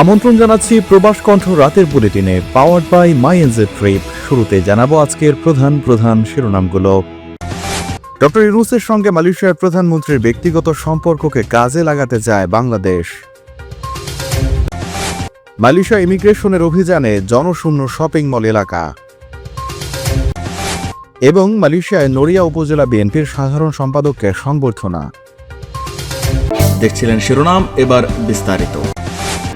আমন্ত্রণ জানাচ্ছি প্রবাস কণ্ঠ রাতের বুলেটিনে powered by my NJ trip শুরুতে জানাব আজকের প্রধান প্রধান শিরোনামগুলো। ডক্টর ইউনুসের সঙ্গে মালয়েশিয়ার প্রধানমন্ত্রীর ব্যক্তিগত সম্পর্ককে কাজে লাগাতে যায় বাংলাদেশ। মালয়েশিয়া ইমিগ্রেশনের অভিযানে জনশূন্য শপিং মল এলাকা। এবং মালয়েশিয়ায় নড়িয়া উপজেলা বিএনপির সাধারণ সম্পাদককে সংবর্ধনা। দেখছিলেন শিরোনাম, এবার বিস্তারিত।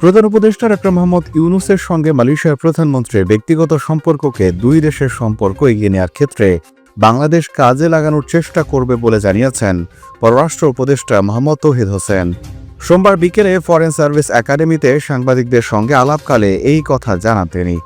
প্রধান উপদেষ্টা ডক্টর মোহাম্মদ ইউনুসের সঙ্গে মালয়েশিয়ার প্রধানমন্ত্রীর ব্যক্তিগত সম্পর্ককে দুই দেশের সম্পর্ক এগিয়ে নেওয়ার ক্ষেত্রে বাংলাদেশ কাজে লাগানোর চেষ্টা করবে বলে জানিয়েছেন পররাষ্ট্র উপদেষ্টা মোহাম্মদ তৌহিদ হোসেন। সোমবার বিকেলে ফরেন সার্ভিস একাডেমিতে সাংবাদিকদের সঙ্গে আলাপকালে এই কথা জানান তিনি।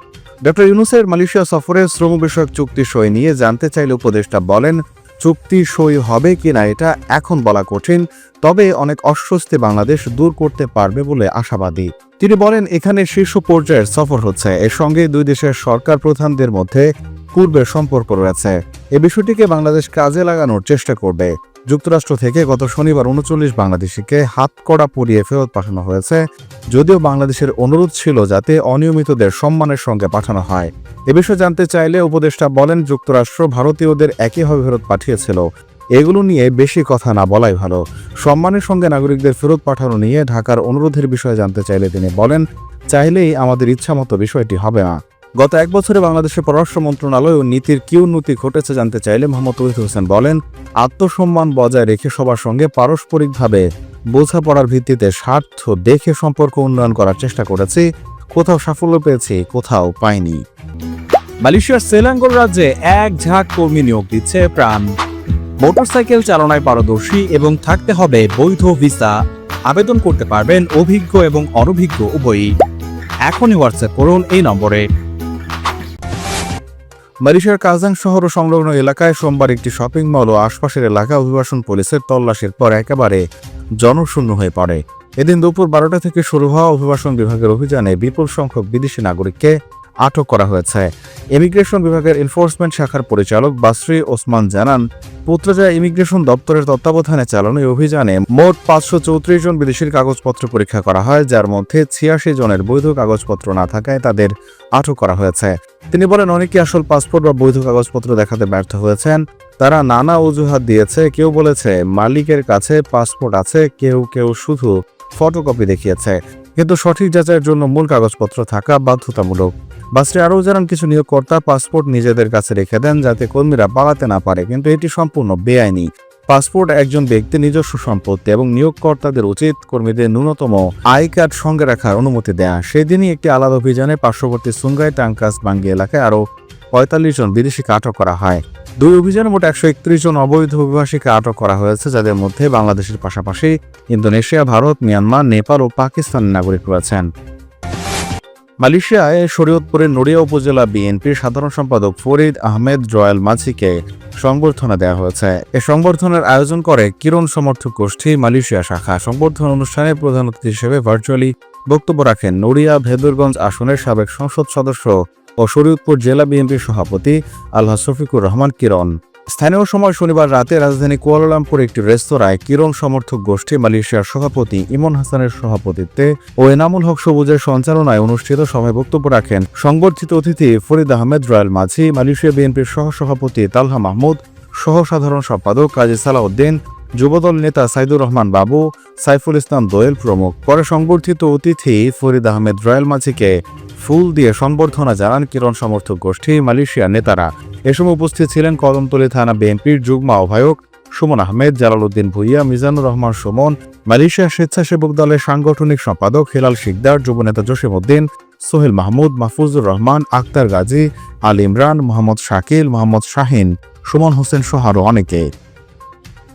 ডক্টর ইউনুসের মালয়েশিয়া সফরে শ্রম বিষয়ক চুক্তি সই নিয়ে জানতে চাইলে উপদেষ্টা বলেন চুক্তি সই হবে কিনা এটা এখন বলা কঠিন, তবে অনেক অস্বস্তি বাংলাদেশ দূর করতে পারবে বলে আশাবাদী। তিনি বলেন, এখানে শীর্ষ পর্যায়ের সফর হচ্ছে। এর সঙ্গে দুই দেশের সরকার প্রধানদের মধ্যে পূর্বের সম্পর্ক রয়েছে। এ বিষয়টিকে বাংলাদেশ কাজে লাগানোর চেষ্টা করবে। যুক্তরাষ্ট্র থেকে গত শনিবার উনচল্লিশ বাংলাদেশিকে হাত কড়া পরিয়ে ফেরত পাঠানো হয়েছে, যদিও বাংলাদেশের অনুরোধ ছিল যাতে অনিয়মিতদের সম্মানের সঙ্গে পাঠানো হয়। এ বিষয়ে জানতে চাইলে উপদেষ্টা বলেন, যুক্তরাষ্ট্র ভারতীয়দের একইভাবে ফেরত পাঠিয়েছিল। এগুলো নিয়ে বেশি কথা না বলাই ভালো। সম্মানের সঙ্গে নাগরিকদের ফেরত পাঠানো নিয়ে ঢাকার অনুরোধের বিষয়ে জানতে চাইলে তিনি বলেন, চাইলেই আমাদের ইচ্ছামতো বিষয়টি হবে না। গত এক বছরে বাংলাদেশের পররাষ্ট্র মন্ত্রণালয় ও নীতির কি উন্নতি ঘটেছে জানতে চাইলে মোহাম্মদ তৌহিদ হোসেন বলেন, আত্মসম্মান বজায় রেখে সবার সঙ্গে পারস্পরিকভাবে বোঝাপড়ার ভিত্তিতে স্বার্থ দেখে সম্পর্ক উন্নয়ন করার চেষ্টা করেছি, কোথাও সাফল্য পেয়েছি, কোথাও পাইনি। মালয়েশিয়ার সেলাঙ্গোর রাজ্যে এক ঝাঁক কর্মী নিয়োগ দিচ্ছে প্রাণ। মোটরসাইকেল চালনায় পারদর্শী এবং থাকতে হবে বৈধ ভিসা। আবেদন করতে পারবেন অভিজ্ঞ এবং অনভিজ্ঞ উভয়ই। এখনই হোয়াটসঅ্যাপ করুন এই নম্বরে। মালয়েশিয়ার কাজাং শহর ও সংলগ্ন এলাকায় সোমবার একটি শপিং মল ও আশপাশের এলাকা অভিবাসন পুলিশের তল্লাশির পর একেবারে জনশূন্য হয়ে পড়ে। এদিন দুপুর বারোটা থেকে শুরু হওয়া অভিবাসন বিভাগের অভিযানে বিপুল সংখ্যক বিদেশি নাগরিককে আটক করা হয়েছে। ইমিগ্রেশন বিভাগের এনফোর্সমেন্ট শাখার পরিচালক বাসরি ওসমান জানান পুত্রজা ইমিগ্রেশন দপ্তরের তত্ত্বাবধানে চালানো এই অভিযানে মোট পাঁচশো চৌত্রিশ জন বিদেশির কাগজপত্র পরীক্ষা করা হয়, যার মধ্যে ছিয়াশি জনের বৈধ কাগজপত্র না থাকায় তাদের আটক করা হয়েছে। তিনি বলেন অনেকে আসল পাসপোর্ট বা বৈধ কাগজপত্র দেখাতে ব্যর্থ হয়েছেন। তারা নানা অজুহাত দিয়েছে। কেউ বলেছে, মালিকের কাছে পাসপোর্ট আছে, কেউ কেউ শুধু ফটোকপি দেখিয়েছে। কিন্তু সঠিক যাচাইয়ের জন্য মূল কাগজপত্র থাকা বাধ্যতামূলক। বাসটি আরও জানান, কিছু নিয়োগকর্তা পাসপোর্ট নিজেদের কাছে রেখে দেন যাতে কর্মীরা পালাতে না পারে। কিন্তু এটি সম্পূর্ণ বেআইনি। পাসপোর্ট একজন ব্যক্তির নিজস্ব সম্পত্তি এবং নিয়োগকর্তাদের উচিত কর্মীদের ন্যূনতম আই কার্ড সঙ্গে রাখার অনুমতি দেয়া। সেদিনই একটি আলাদা অভিযানে পার্শ্ববর্তী সুঙ্গাই টাঙ্কাস বাঙ্গি এলাকায় আরও পঁয়তাল্লিশ জন বিদেশিকে আটক করা হয়। দুই অভিযানে মোট একশো একত্রিশ জন অবৈধ অভিবাসীকে আটক করা হয়েছে, যাদের মধ্যে বাংলাদেশের পাশাপাশি ইন্দোনেশিয়া, ভারত, মিয়ানমার, নেপাল ও পাকিস্তানের নাগরিক রয়েছেন। মালয়েশিয়ায় শরীয়তপুরের নড়িয়া উপজেলা বিএনপির সাধারণ সম্পাদক ফরিদ আহমেদ জয়াল মাঝিকে সংবর্ধনা দেওয়া হয়েছে। এ সংবর্ধনার আয়োজন করে কিরণ সমর্থক গোষ্ঠী মালয়েশিয়া শাখা সংবর্ধনা অনুষ্ঠানে প্রধান অতিথি হিসেবে ভার্চুয়ালি বক্তব্য রাখেন নড়িয়া ভেদুরগঞ্জ আসনের সাবেক সংসদ সদস্য ও শরীয়তপুর জেলা বিএনপির সভাপতি আল্লাহ শফিকুর রহমান কিরণ। স্থানীয় সময় শনিবার রাতে রাজধানী কুয়ালালামপুর একটি রেস্তোরাঁয় কিরণ সমর্থক গোষ্ঠী মালয়েশিয়ার সভাপতি ইমন হাসানের সভাপতিত্বে ও এনামুল হক সবুজের সঞ্চালনায় অনুষ্ঠিত সভায় বক্তব্য রাখেন সংবর্ধিত অতিথি ফরিদ আহমেদ রয়্যাল মাঝি, মালয়েশিয়া বিএনপির সহ সভাপতি তালহা মাহমুদ সহ সাধারণ সম্পাদক কাজী সালাউদ্দিন, যুবদল নেতা সাইদুর রহমান বাবু, সাইফুল ইসলাম দোয়েল প্রমুখ। পরে সংবর্ধিত অতিথি ফরিদ আহমেদ রয়্যাল মাঝিকে ফুল দিয়ে সম্বর্ধনা জানান কিরণ সমর্থক গোষ্ঠী মালয়েশিয়ার নেতারা। এ সময় উপস্থিত ছিলেন কদমতলী থানা বিএনপির যুগ্ম আহ্বায়ক সুমন আহমেদ, জালালউদ্দিন ভুইয়া, মিজানুর রহমান সুমন, মালয়েশিয়া স্বেচ্ছাসেবক দলের সাংগঠনিক সম্পাদক হেলাল শিকদার যুবনেতা জসিম উদ্দিন সোহেল মাহমুদ, মাহফুজুর রহমান, আক্তার গাজী, আল ইমরান, মোহাম্মদ শাকিল, মোহাম্মদ শাহিন, সুমন হোসেন সহ আরও অনেকে।